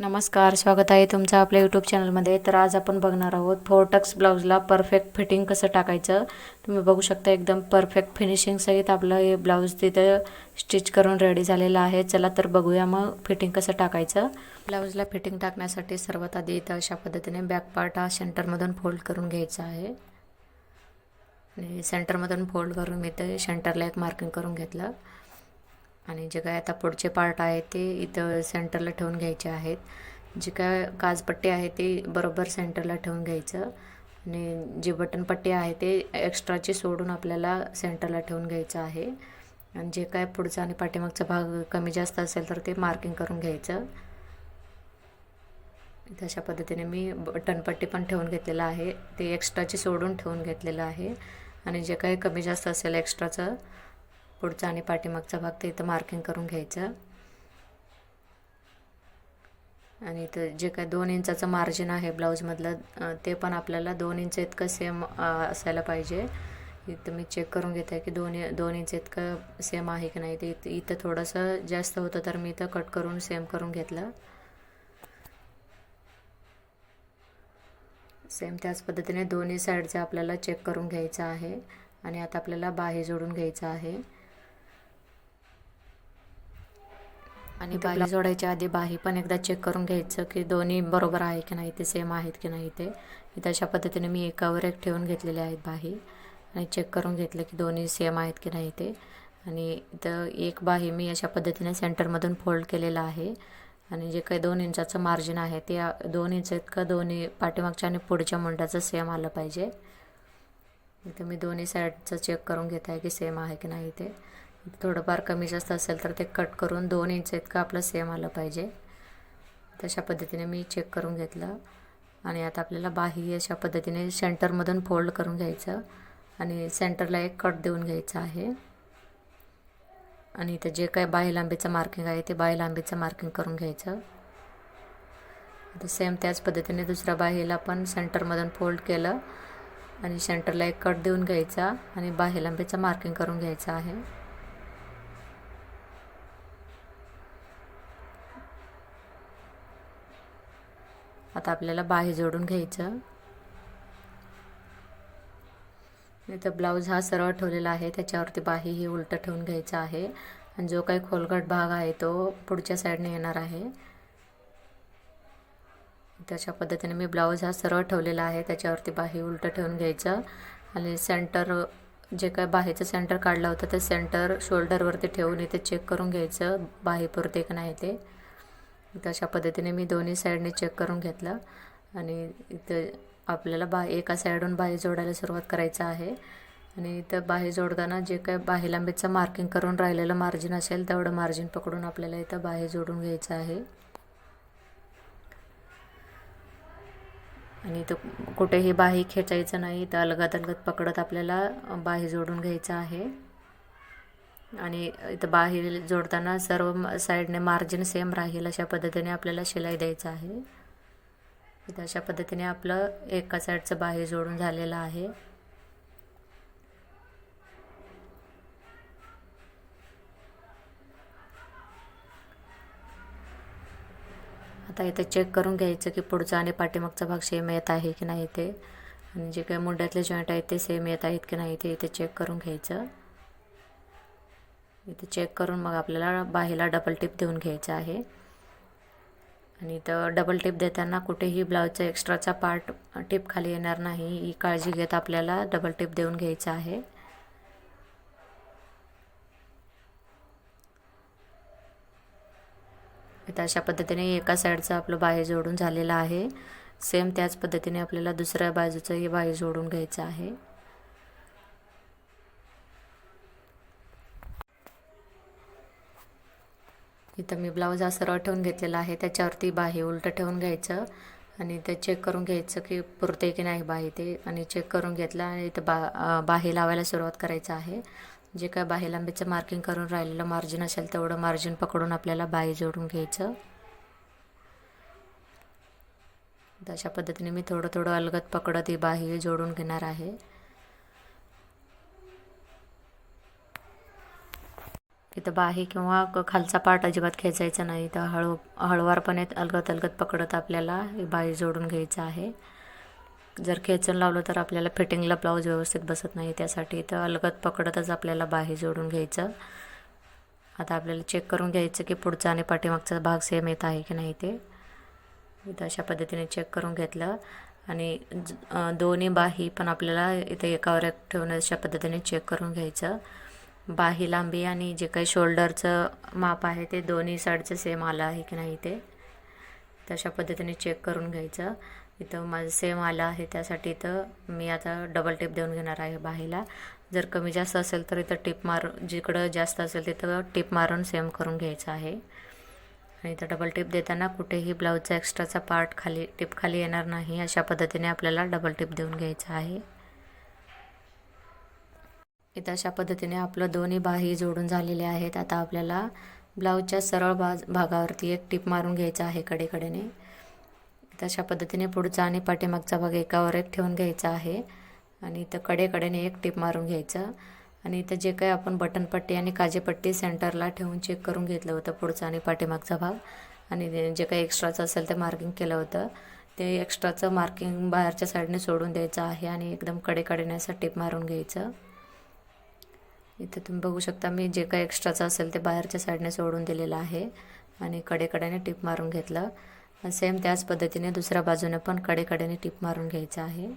नमस्कार स्वागत आहे तुमचं आपल्या यूट्यूब चॅनलमध्ये तर आज आपण बघणार आहोत फोर्टक्स ब्लाऊजला परफेक्ट फिटिंग कसं टाकायचं. तुम्ही बघू शकता एकदम परफेक्ट फिनिशिंगसहित आपलं हे ब्लाऊज तिथं स्टिच करून रेडी झालेलं आहे. चला तर बघूया मग फिटिंग कसं टाकायचं. ब्लाऊजला फिटिंग टाकण्यासाठी सर्वात आधी इथं अशा पद्धतीने बॅक पार्ट हा सेंटरमधून फोल्ड करून घ्यायचा आहे. आणि सेंटरमधून फोल्ड करून मी ते सेंटरला एक मार्किंग करून घेतलं. आणि जे काय आता पुढचे पार्ट आहे ते इथं सेंटरला ठेवून घ्यायचे आहेत. जे काय काजपट्टी आहे ते बरोबर सेंटरला ठेवून घ्यायचं. आणि जी बटनपट्टी आहे ते एक्स्ट्राची सोडून आपल्याला सेंटरला ठेवून घ्यायचं आहे. आणि जे काय पुढचा आणि पाठीमागचा भाग कमी जास्त असेल तर ते मार्किंग करून घ्यायचं. तशा पद्धतीने मी बटनपट्टी पण ठेवून घेतलेलं आहे. ते एक्स्ट्राची सोडून ठेवून घेतलेलं आहे. आणि जे काही कमी जास्त असेल एक्स्ट्राचं पुढचा आणि पाठीमागचा भाग तर इथं मार्किंग करून घ्यायचं. आणि इथं जे काय दोन इंचाचं मार्जिन आहे ब्लाऊजमधलं ते पण आपल्याला दोन इंच इतकं सेम असायला पाहिजे. इथं मी चेक करून घेत आहे की दोन दोन इंच इतकं सेम आहे की नाही. ते इथं इथं थोडंसं जास्त होतं तर मी इथं कट करून सेम करून घेतलं. सेम त्याच पद्धतीने दोन्ही साईडचं आपल्याला चेक करून घ्यायचं आहे. आणि आता आपल्याला बाहे जोडून घ्यायचं आहे. आणि बाही जोडायच्या आधी बाही पण एकदा चेक करून घ्यायचं की दोन्ही बरोबर आहे की नाही ते सेम आहेत की नाही ते. इथं अशा पद्धतीने मी एकावर एक ठेवून घेतलेले आहेत बाही आणि चेक करून घेतलं की दोन्ही सेम आहेत की नाही ते. आणि इथं एक बाही मी अशा पद्धतीने सेंटरमधून फोल्ड केलेलं आहे. आणि जे काही दोन इंचाचं मार्जिन आहे ते दोन इंच इतकं दोन्ही पाठीमागच्या आणि पुढच्या मुंड्याचं सेम आलं पाहिजे. इथं मी दोन्ही साईडचं चेक करून घेत आहे की सेम आहे की नाही ते. थोडंफार कमी जास्त असेल तर ते कट करून दोन इंच इतकं आपलं सेम आलं पाहिजे. तशा पद्धतीने मी चेक करून घेतलं. आणि आता आपल्याला बाही अशा पद्धतीने सेंटरमधून फोल्ड करून घ्यायचं. आणि सेंटरला एक कट देऊन घ्यायचं आहे. आणि इथं जे काय बाही लांबीचं मार्किंग आहे ते बाही लांबीचं मार्किंग करून घ्यायचं. आता सेम त्याच पद्धतीने दुसऱ्या बाहीला पण सेंटरमधून फोल्ड केलं. आणि सेंटरला एक कट देऊन घ्यायचा. आणि बाही लांबीचं मार्किंग करून घ्यायचं आहे. आता आपल्याला बाहे जोडून घ्यायचं. तर ब्लाऊज हा सरळ ठेवलेला आहे त्याच्यावरती बाही ही उलटं ठेवून घ्यायचा आहे. आणि जो काही खोलगट भाग आहे तो पुढच्या साईडने येणार आहे. त्याच्या पद्धतीने मी ब्लाऊज हा सरळ ठेवलेला आहे त्याच्यावरती बाही उलटं ठेवून घ्यायचं. आणि सेंटर जे काय बाहीचं सेंटर काढलं होतं ते सेंटर शोल्डरवरती ठेवून इथे चेक करून घ्यायचं बाही पुरते का नाही ते. तशा पद्धतीने मी दोन्ही साईडने चेक करून घेतलं. आणि इथं आपल्याला बा एका साईडून बाही जोडायला सुरुवात करायचं आहे. आणि इथं बाही जोडताना जे काय बाही लांबीचं मार्किंग करून राहिलेलं मार्जिन असेल तेवढं मार्जिन पकडून आपल्याला इथं बाही जोडून घ्यायचं आहे. आणि इथं कुठेही बाही खेचायचं नाही तर अलगत अलगत पकडत आपल्याला बाही जोडून घ्यायचं आहे. आणि इथं बाहेर जोडताना सर्व साईडने मार्जिन सेम राहील अशा पद्धतीने आपल्याला शिलाई द्यायचं आहे. इथं अशा पद्धतीने आपलं एका साईडचं बाहेर जोडून झालेलं आहे. आता इथे चेक करून घ्यायचं की पुढचा आणि पाठीमागचा भाग सेम येत आहे की नाही ते. आणि जे काही मुंड्यातले जॉईंट आहेत ते सेम येत आहेत की नाही ते इथे चेक करून घ्यायचं. इथं चेक करून मग आपल्याला बाहेला डबल टिप देऊन घ्यायचं आहे. आणि इथं डबल टिप देताना कुठेही ब्लाऊजचा एक्स्ट्राचा पार्ट टिप खाली येणार नाही. ही काळजी घेत आपल्याला डबल टिप देऊन घ्यायचं आहे. इथं अशा पद्धतीने एका साईडचं आपलं बाहे जोडून झालेलं आहे. सेम त्याच पद्धतीने आपल्याला दुसऱ्या बाजूचंही बाहे जोडून घ्यायचं आहे. इथं मी ब्लाऊज हा सरळ ठेवून घेतलेला आहे. त्याच्यावरती बाही उलटं ठेवून घ्यायचं आणि ते चेक करून घ्यायचं की पुरते की नाही बाही ते आणि चेक करून घेतलं आणि इथं बा बाही लावायला सुरुवात करायचं आहे. जे काय बाही लांबीचं मार्किंग करून राहिलेलं मार्जिन असेल तेवढं मार्जिन पकडून आपल्याला बाही जोडून घ्यायचं. अशा पद्धतीने मी थोडं थोडं अलगत पकडत ही बाही जोडून घेणार आहे. इथं बाही किंवा क- खालचा पाट अजिबात खेचायचा नाही. तर हळू हळवारपणे अलगत अलगत पकडत आपल्याला ही बाही जोडून घ्यायचं आहे. जर खेचून लावलं तर आपल्याला फिटिंगला ब्लाऊज व्यवस्थित बसत नाही. त्यासाठी इथं अलगत पकडतच आपल्याला बाही जोडून घ्यायचं. आता आपल्याला चेक करून घ्यायचं की पुढचा आणि पाठीमागचा भाग सेम येत आहे की नाही ते. इथं अशा पद्धतीने चेक करून घेतलं. आणि ज- दोन्ही बाही पण आपल्याला इथे एकावर एक ठेवून अशा पद्धतीने चेक करून घ्यायचं. बाही लांबी आणि जे काही शोल्डरचं माप आहे ते दोन्ही साईडचं सेम आलं आहे की नाही ते तशा पद्धतीने चेक करून घ्यायचं. इथं माझं सेम आलं आहे त्यासाठी इथं मी आता डबल टिप देऊन घेणार आहे बाहीला. जर कमी जास्त असेल तर इथं टिप मार जिकडं जास्त असेल तिथं टिप मारून सेम करून घ्यायचं आहे. आणि इथं डबल टिप देताना कुठेही ब्लाऊजचा एक्स्ट्राचा पार्ट खाली टिप खाली येणार नाही अशा पद्धतीने आपल्याला डबल टिप देऊन घ्यायचं आहे. इथं अशा पद्धतीने आपलं दोन्ही बाही जोडून झालेले आहेत. आता आपल्याला ब्लाऊजच्या सरळ बाज भागावरती एक टिप मारून घ्यायचा आहे कडेकडेने. इथं अशा पद्धतीने पुढचा आणि पाठीमागचा भाग एकावर एक ठेवून घ्यायचा आहे. आणि इथं कडेकडेने एक टिप मारून घ्यायचं. आणि इथं जे काही आपण बटनपट्टी आणि काजेपट्टी सेंटरला ठेवून चेक करून घेतलं होतं पुढचा आणि पाठीमागचा भाग. आणि ते जे काही एक्स्ट्राचं असेल ते मार्किंग केलं होतं. ते एक्स्ट्राचं मार्किंग बाहेरच्या साईडने सोडून द्यायचं आहे आणि एकदम कडेकडेने असं टिप मारून घ्यायचं. इथे तुम्ही बघू शकता मी जे काही एक्स्ट्राचं असेल ते बाहेरच्या साईडने सोडून दिलेलं आहे. आणि कडेकड्याने टिप मारून घेतलं. सेम त्याच पद्धतीने दुसऱ्या बाजूने पण कडेकड्याने टिप मारून घ्यायचं आहे.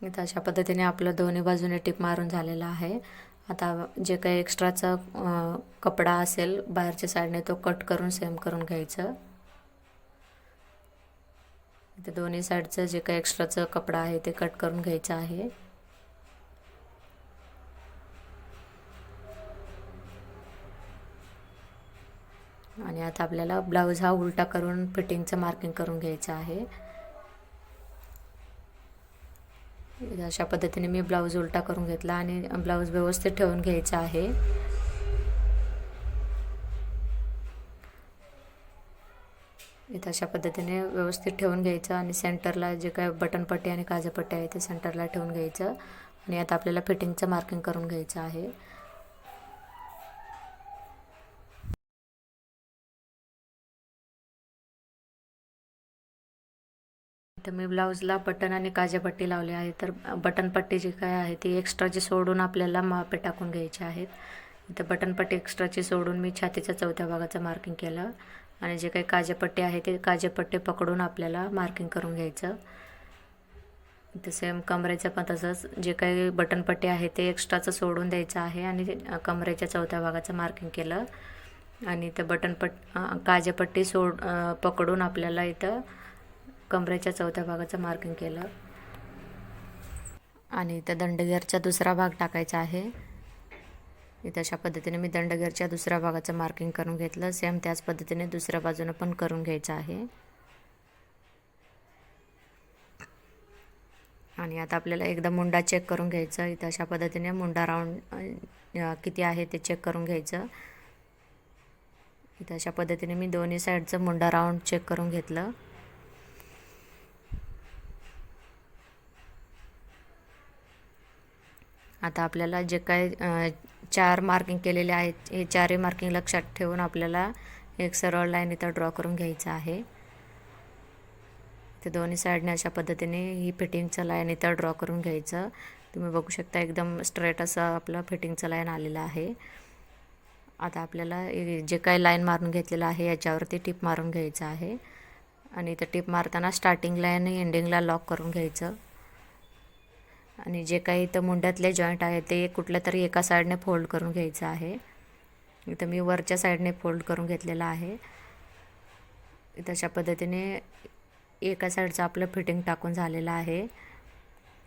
इथं अशा पद्धतीने आपलं दोन्ही बाजूने टिप मारून झालेलं आहे. आता जे काही एक्स्ट्राचा कपडा असेल बाहेरच्या साईडने तो कट करून सेम करून घ्यायचं. इथे दोन्ही साईडचं जे काही एक्स्ट्राचं कपडा आहे ते कट करून घ्यायचं आहे. आणि आता आपल्याला ब्लाऊज हा उलटा करून फिटिंगचं मार्किंग करून घ्यायचं आहे. अशा पद्धतीने मी ब्लाऊज उलटा करून घेतला आणि ब्लाऊज व्यवस्थित ठेवून घ्यायचा आहे. इथं अशा पद्धतीने व्यवस्थित ठेवून घ्यायचं आणि सेंटरला जे काय बटनपट्टी आणि काजपट्टी आहे ते सेंटरला ठेवून घ्यायचं. आणि आता आपल्याला फिटिंगचं मार्किंग करून घ्यायचं आहे. तर मी ब्लाऊजला बटन आणि काजेपट्टी लावली आहे. तर बटनपट्टी जी काय आहे ती एक्स्ट्राची सोडून आपल्याला मापे टाकून घ्यायची आहेत. इथं बटनपट्टी एक्स्ट्राची सोडून मी छातीच्या चौथ्या भागाचं मार्किंग केलं. आणि जे काही काजेपट्टी आहे ते काजेपट्टे पकडून आपल्याला मार्किंग करून घ्यायचं. इथं सेम कमरेचं पण तसंच जे काही बटनपट्टी आहे ते एक्स्ट्राचं सोडून द्यायचं आहे आणि कमरेच्या चौथ्या भागाचं मार्किंग केलं. आणि ते बटनपट अं, काजेपट्टी सोड पकडून आपल्याला इथं कमरेच्या चौथ्या भागाचं मार्किंग केलं. आणि इथं दंडगेरचा दुसरा भाग टाकायचा आहे. इथं अशा पद्धतीने मी दंडगेरच्या दुसऱ्या भागाचं मार्किंग करून घेतलं. सेम त्याच पद्धतीने दुसऱ्या बाजूनं पण करून घ्यायचं आहे. आणि आता आपल्याला एकदा मुंडा चेक करून घ्यायचं. इथं अशा पद्धतीने मुंडा राऊंड किती आहे ते चेक करून घ्यायचं. इथं अशा पद्धतीने मी दोन्ही साईडचं मुंडा राऊंड चेक करून घेतलं. आता आपल्याला जे काय चार मार्किंग केलेले आहेत. हे चारही मार्किंग लक्षात ठेवून आपल्याला एक सरळ लाईन इथं ड्रॉ करून घ्यायचं आहे. ते दोन्ही साईडने अशा पद्धतीने ही फिटिंगचं लाईन इथं ड्रॉ करून घ्यायचं. तुम्ही बघू शकता एकदम स्ट्रेट असं आपलं फिटिंगचं लाईन आलेलं आहे. आता आपल्याला जे काही लाईन मारून घेतलेलं आहे याच्यावरती टिप मारून घ्यायचं आहे. आणि इथं टिप मारताना स्टार्टिंगला आणि एंडिंगला लॉक करून घ्यायचं. आणि जे काही इथं मुंड्यातले जॉईंट आहे ते कुठल्या तरी एका साईडने फोल्ड करून घ्यायचं आहे. इथं मी वरच्या साईडने फोल्ड करून घेतलेलं आहे. इथं अशा पद्धतीने एका साईडचं आपलं फिटिंग टाकून झालेलं आहे.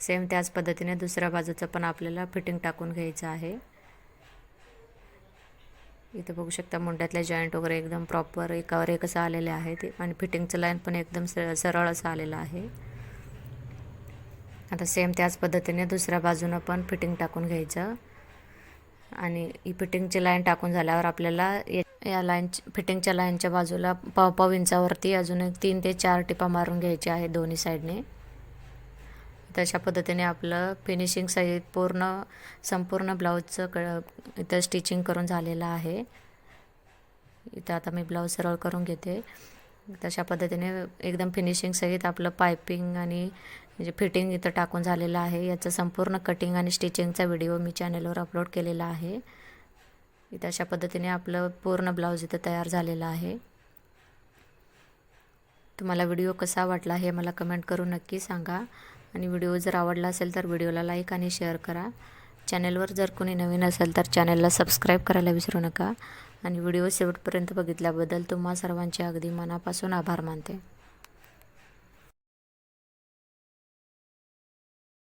सेम त्याच पद्धतीने दुसऱ्या बाजूचं पण आपल्याला फिटिंग टाकून घ्यायचं आहे. इथं बघू शकता मुंड्यातले जॉईंट वगैरे एकदम प्रॉपर एकावर एक असं आलेले आहेत आणि फिटिंगचं लाईन पण एकदम स सरळ असं आलेलं आहे. आता सेम त्याच पद्धतीने दुसऱ्या बाजूनं पण फिटिंग टाकून घ्यायचं. आणि ही फिटिंगची लाईन टाकून झाल्यावर आपल्याला या- या लाईन फिटिंगच्या लाईनच्या बाजूला पाव पाव इंचावरती अजून एक तीन ते चार टिपा मारून घ्यायचे आहे दोन्ही साईडने तशा पद्धतीने आपलं फिनिशिंग सहित पूर्ण संपूर्ण ब्लाऊजचं क इथं स्टिचिंग करून झालेलं आहे. इथं आता मी ब्लाऊज सरळ करून घेते. तशा पद्धतीने एकदम फिनिशिंग सहित आपलं पायपिंग आणि म्हणजे फिटिंग इथं टाकून झालेलं आहे. याचं संपूर्ण कटिंग आणि स्टिचिंगचा व्हिडिओ मी चॅनलवर अपलोड केलेला आहे. इथं अशा पद्धतीने आपलं पूर्ण ब्लाऊज इथं तयार झालेलं आहे. तुम्हाला व्हिडिओ कसा वाटला हे मला कमेंट करून नक्की सांगा. आणि व्हिडिओ जर आवडला असेल तर व्हिडिओला लाईक आणि शेअर करा. चॅनलवर जर कोणी नवीन असेल तर चॅनलला सबस्क्राईब करायला विसरू नका. आणि व्हिडिओ शेवटपर्यंत बघितल्याबद्दल तुम्हा सर्वांचे अगदी मनापासून आभार मानते.